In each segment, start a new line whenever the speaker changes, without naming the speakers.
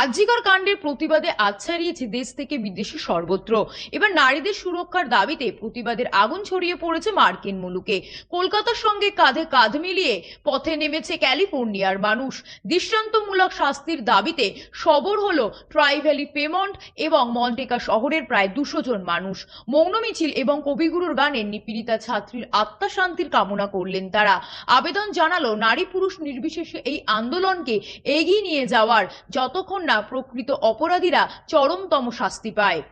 আর্যিকর কাণ্ডের প্রতিবাদে আচ্ছারিয়েছে দেশ থেকে বিদেশে সর্বত্র। এবার নারীদের সুরক্ষার দাবিতে প্রতিবাদের আগুন ছড়িয়ে পড়েছে মার্কিন মুলুকে। কলকাতার সঙ্গে কাঁধে কাঁধ মিলিয়ে পথে নেমেছে ক্যালিফোর্নিয়ার মানুষ। দৃষ্টান্তমূলক শাস্তির দাবিতে সবর হল ট্রাই ভ্যালি পেমন্ট এবং মন্টেকা শহরের প্রায় দুশো জন মানুষ। মৌন মিছিল এবং কবিগুরুর গানে নিপীড়িতা ছাত্রীর আত্মা শান্তির কামনা করলেন তারা। আবেদন জানালো নারী পুরুষ নির্বিশেষে এই আন্দোলনকে এগিয়ে নিয়ে যাওয়ার যতক্ষণ না প্রকৃত অপরাধীরা চরমতম শাস্তি পায়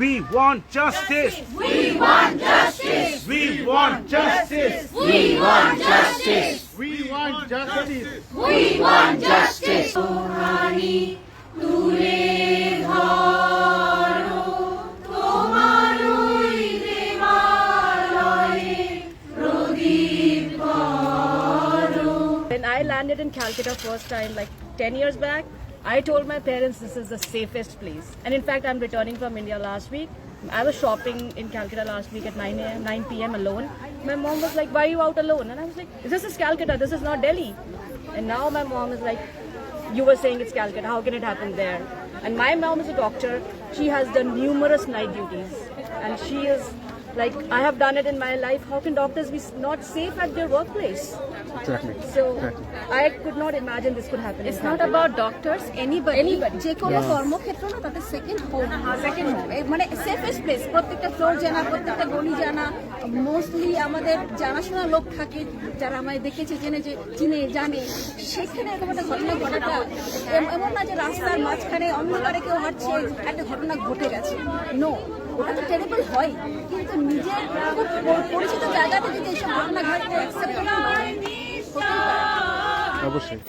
We want justice. We want justice. We want justice.
We want justice.
We want justice.
We want justice. প্রদীপ করো
When I landed in Calcutta first time, like 10 years back, I told my parents this is the safest place. And in fact, I'm returning from India last week. I was shopping in Calcutta last week at 9 a.m., 9 p.m. alone. My mom was like, "Why are you out alone?" And I was like, "This is Calcutta. This is not Delhi." And now my mom is like, "You were saying it's Calcutta. How can it happen there?" And my mom is a doctor. She has done numerous night duties, and she is like, "I have done it in my life. How can doctors be not safe at their workplace?"
Exactly.
So exactly. I could not imagine this could happen.
It's not about doctors, anybody.
Anybody.
যে কোনো কর্মক্ষেত্র না তাদের second home second home মানে safest place প্রত্যেকটা floor জানা প্রত্যেকটা গলি জানা মোস্টলি আমাদের জানাশোনা লোক থাকে যারা আমায় দেখেছে জেনে যে চিনে জানে সেখানে এরকম একটা ঘটনা ঘটাটা এম- এমন না যে রাস্তার মাঝখানে অন্ধকারে কেউ হাঁটছে একটা ঘটনা ঘটে গেছে নো ওটা তো টেরেবল হয়। কিন্তু নিজের পরিচিত জায়গাতে যদি এইসব ঘটনা ঘটে
অবশ্যই।